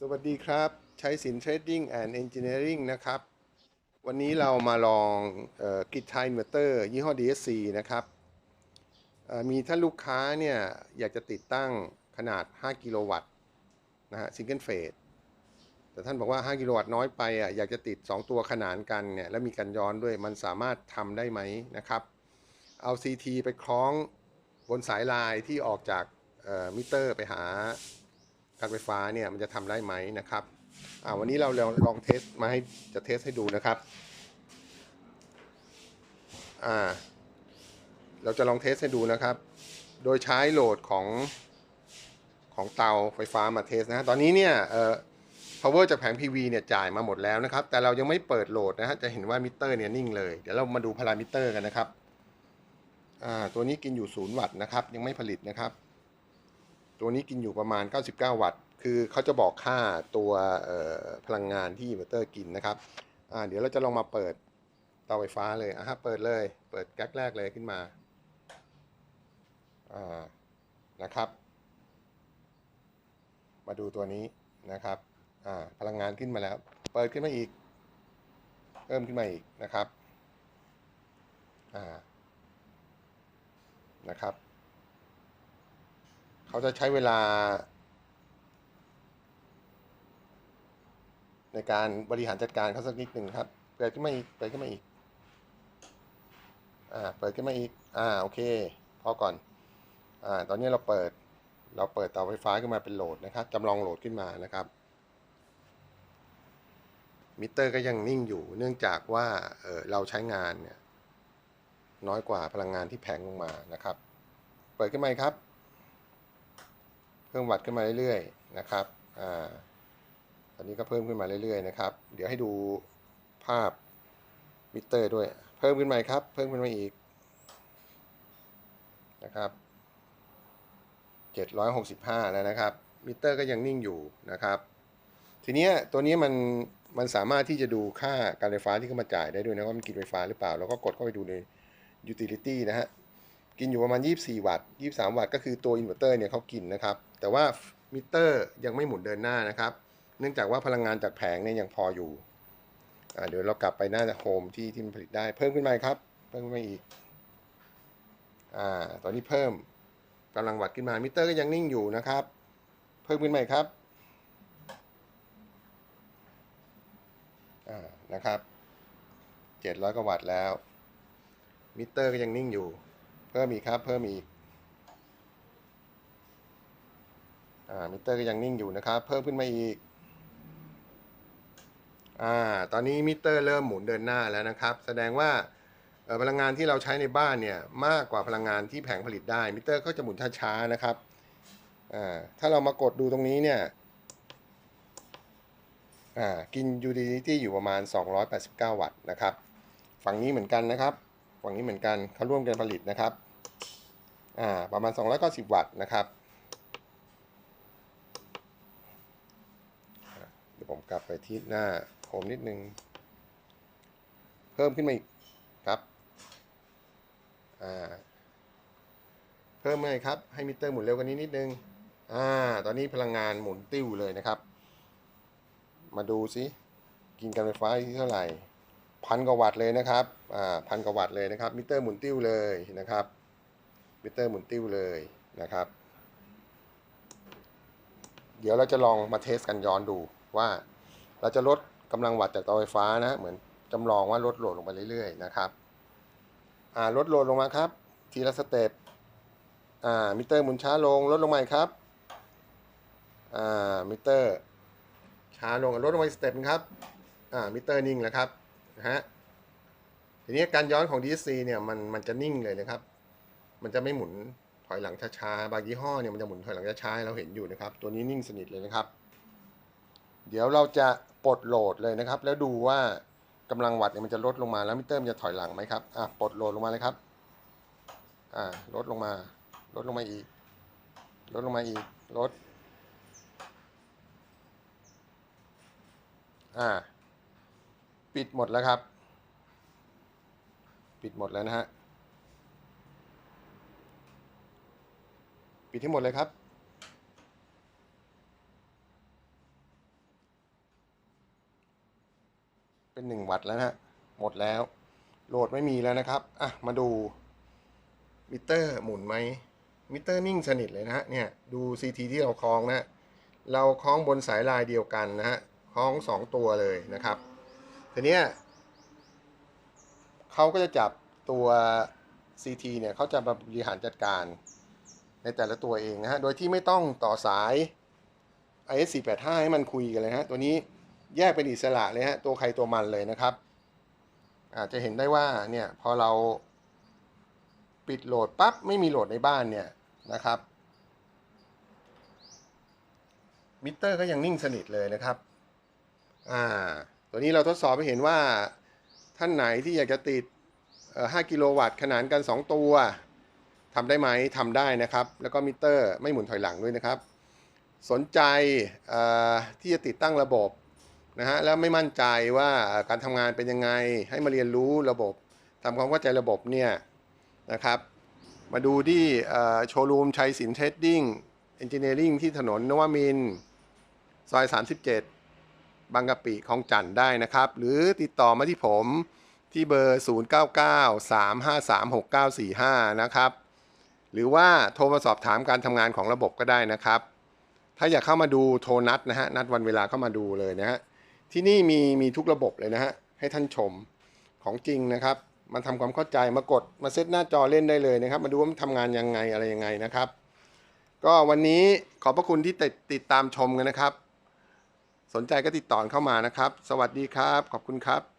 สวัสดีครับใช้สิน Trading and Engineering นะครับ วันนี้เรามาลองกิจไทน์เวอร์เตอร์ยี่ห้อ DSC นะครับมีท่านลูกค้าเนี่ยอยากจะติดตั้งขนาด 5 กิโลวัตต์นะฮะซิงเกิลเฟสแต่ท่านบอกว่า 5 กิโลวัตต์น้อยไปอะอยากจะติด 2 ตัวขนานกันเนี่ยแล้วมีกันย้อนด้วยมันสามารถทำได้ไหมนะครับ เอา CT ไปคล้องบนสายลายที่ออกจากมิเตอร์ไปหา การไฟฟ้าเนี่ยมันจะทำได้ไหมนะครับอ่าวันนี้เราลองลองเทสมาให้จะเทสให้ดูนะครับอ่าเราจะลองเทสให้ดูนะครับ โดยใช้โหลดของของเตาไฟฟ้ามาเทสนะฮะตอนนี้เนี่ยเอ่อ power จากแผง PV เนี่ยจ่ายมาหมดแล้วนะครับ แต่เรายังไม่เปิดโหลดนะฮะจะเห็นว่ามิเตอร์เนี่ยนิ่งเลยเดี๋ยวเรามาดูพารามิเตอร์กันนะครับอ่าตัวนี้กินอยู่ 0 วัตต์นะครับ ยังไม่ผลิตนะครับ ตัวนี้กินอยู่ประมาณ 99 วัตต์ คือเขาจะบอกค่าตัวพลังงานที่อินเวอร์เตอร์กินนะครับเดี๋ยวเราจะลองมาเปิดเตาไฟฟ้าเลยอะฮะเปิดเลย เปิดแก๊กแรกเลยขึ้นมาอ่านะครับ มาดูตัวนี้นะครับอ่าพลังงานขึ้นมาแล้ว เปิดขึ้นมาอีกเพิ่มขึ้นมาอีกนะครับอ่านะครับ เขาจะใช้เวลา ในการบริหารจัดการเขาสักนิดหนึ่งครับ เปิดขึ้นมาอีก เปิดขึ้นมาอีก อ่า เปิดขึ้นมาอีก อ่า โอเค พอก่อน อ่า ตอนนี้เราเปิด เราเปิดเตาไฟฟ้าขึ้นมาเป็นโหลดนะครับจำลองโหลดขึ้นมานะครับ มิเตอร์ก็ยังนิ่งอยู่ เนื่องจากว่า เออเราใช้งานเนี่ยน้อยกว่าพลังงานที่แผงลงมานะครับ เปิดขึ้นมาอีกครับ พิ่มวัตต์ขึ้นมาเรื่อยๆนะครับ อ่า ตอนนี้ก็เพิ่มขึ้นมาเรื่อยๆนะครับ เดี๋ยวให้ดูภาพมิเตอร์ด้วย เพิ่มขึ้นมาครับ เพิ่มขึ้นมาอีกนะครับ765 แล้วนะครับ มิเตอร์ก็ยังนิ่งอยู่นะครับ ทีนี้ตัวนี้มันมันสามารถที่จะดูค่าการไฟฟ้าที่เขามาจ่ายได้ด้วยนะว่ามันกินไฟฟ้าหรือเปล่า แล้วก็กดเข้าไปดูใน utility นะฮะ กินอยู่ประมาณ 24 วัตต์ 23 วัตต์ก็คือตัวอินเวอร์เตอร์เนี่ยเขากินนะครับ แต่ว่ามิเตอร์ยังไม่หมุนเดินหน้านะครับ เนื่องจากว่าพลังงานจากแผงเนี่ยยังพออยู่เดี๋ยวเรากลับไปหน้าโฮมที่ที่มันผลิตได้เพิ่มขึ้นมาอีกครับ เพิ่มขึ้นมาอีกอ่าตอนนี้เพิ่มกำลังวัดขึ้นมามิเตอร์ก็ยังนิ่งอยู่นะครับ เพิ่มขึ้นมาอีกครับอ่านะครับ700กว่าวัตต์แล้วมิเตอร์ก็ยังนิ่งอยู่ เพิ่มอีกครับ เพิ่มอีก อ่ามิเตอร์ก็ยังนิ่งอยู่นะครับ เพิ่มขึ้นมาอีกอ่าตอนนี้มิเตอร์เริ่มหมุนเดินหน้าแล้วนะครับ แสดงว่าพลังงานที่เราใช้ในบ้านเนี่ยมากกว่าพลังงานที่แผงผลิตได้มิเตอร์ก็จะหมุนช้าๆนะครับอ่าถ้าเรามากดดูตรงนี้เนี่ยอ่ากิน utility อยู่ประมาณ 289 วัตต์นะครับ ฝั่งนี้เหมือนกันนะครับ ฝั่งนี้เหมือนกันเขาร่วมกันผลิตนะครับอ่าประมาณ 290 วัตต์นะครับ เดี๋ยวผม กลับไปที่หน้าโฮมนิดนึง เพิ่มขึ้นมาอีกครับ อ่า เพิ่มเลยครับ ให้มิเตอร์หมุนเร็วกว่านี้นิดนึง อ่า ตอนนี้พลังงานหมุนติ้วเลยนะครับ มาดูสิกินการไฟฟ้าที่เท่าไหร่ พันกว่าวัตต์เลยนะครับ อ่า พันกว่าวัตต์เลยนะครับ มิเตอร์หมุนติ้วเลยนะครับ มิเตอร์หมุนติ้วเลยนะครับ เดี๋ยวเราจะลองมาเทสกันย้อนดูว่า เราจะลดกำลังวัตต์จากเตาไฟฟ้านะ เหมือนจำลองว่าลดโหลดลงไปเรื่อยๆนะครับอ่าลดโหลดลงมาครับ ทีละสเต็ปอ่ามิเตอร์หมุนช้าลงลดลงมาครับอ่ามิเตอร์ช้าลงลดลงมาอีกสเต็ปนึงครับอ่ามิเตอร์นิ่งแล้วครับนะฮะทีนี้การย้อนของ DSC เนี่ยมันมันจะนิ่งเลยนะครับ มันจะไม่หมุนถอยหลังช้าๆ บางยี่ห้อเนี่ยมันจะหมุนถอยหลังช้าๆเราเห็นอยู่นะครับ ตัวนี้นิ่งสนิทเลยนะครับ เดี๋ยวเราจะปลดโหลดเลยนะครับ แล้วดูว่ากำลังวัตต์เนี่ยมันจะลดลงมาแล้วมิเตอร์มันจะถอยหลังไหมครับอะปลดโหลดลงมาเลยครับอ่าลดลงมา ลดลงมาอีก ลดลงมาอีก ลด อ่า ปิดหมดแล้วครับ ปิดหมดแล้วนะฮะ ปิดที่หมดเลยครับ เป็น 1 วัตต์แล้วนะหมดแล้ว โหลดไม่มีแล้วนะครับ อะ มาดู มิเตอร์หมุนไหมมิเตอร์นิ่งสนิทเลยนะฮะเนี่ยดู CT ที่เราคล้องนะเราคล้องบนสายลายเดียวกันนะฮะคล้อง 2 ตัวเลยนะครับทีเนี้ยเขาก็จะจับตัว CT เนี่ยเขาจะบริหารจัดการในแต่ละตัวเองนะฮะ โดยที่ไม่ต้องต่อสาย IS485 ให้มันคุยกันเลยฮะ ตัวนี้ แยกเป็นอิสระเลยฮะตัวใครตัวมันเลยนะครับ อาจจะเห็นได้ว่าเนี่ยพอเราปิดโหลดปั๊บไม่มีโหลดในบ้านเนี่ยนะครับมิเตอร์ก็ยังนิ่งสนิทเลยนะครับอ่าตัวนี้เราทดสอบไปเห็นว่าท่านไหนที่อยากจะติด 5 กิโลวัตต์ขนานกัน 2 ตัวทำได้ไหมทำได้นะครับ แล้วก็มิเตอร์ไม่หมุนถอยหลังด้วยนะครับ สนใจที่จะติดตั้งระบบ นะฮะแล้วไม่มั่นใจว่าการทำงานเป็นยังไง ให้มาเรียนรู้ระบบทำความเข้าใจระบบเนี่ยนะครับมาดูที่โชว์รูมชัยสินเทรดดิ้งเอนจิเนียริงที่ถนนนวมินซอย 37 บางกะปิคลองจันทน์ได้นะครับ หรือติดต่อมาที่ผมที่เบอร์ 0993536945 นะครับ หรือว่าโทรมาสอบถามการทำงานของระบบก็ได้นะครับ ถ้าอยากเข้ามาดูโทรนัดนะฮะ นัดวันเวลาเข้ามาดูเลยนะฮะ ที่นี่มีมีทุกระบบเลยนะฮะ ให้ท่านชมของจริงนะครับ มาทำความเข้าใจมากดมาเซตหน้าจอเล่นได้เลยนะครับ มาดูว่ามันทำงานยังไงอะไรยังไงนะครับ ก็วันนี้ขอบพระคุณที่ติดติดตามชมกันนะครับ สนใจก็ติดต่อเข้ามานะครับ สวัสดีครับ ขอบคุณครับ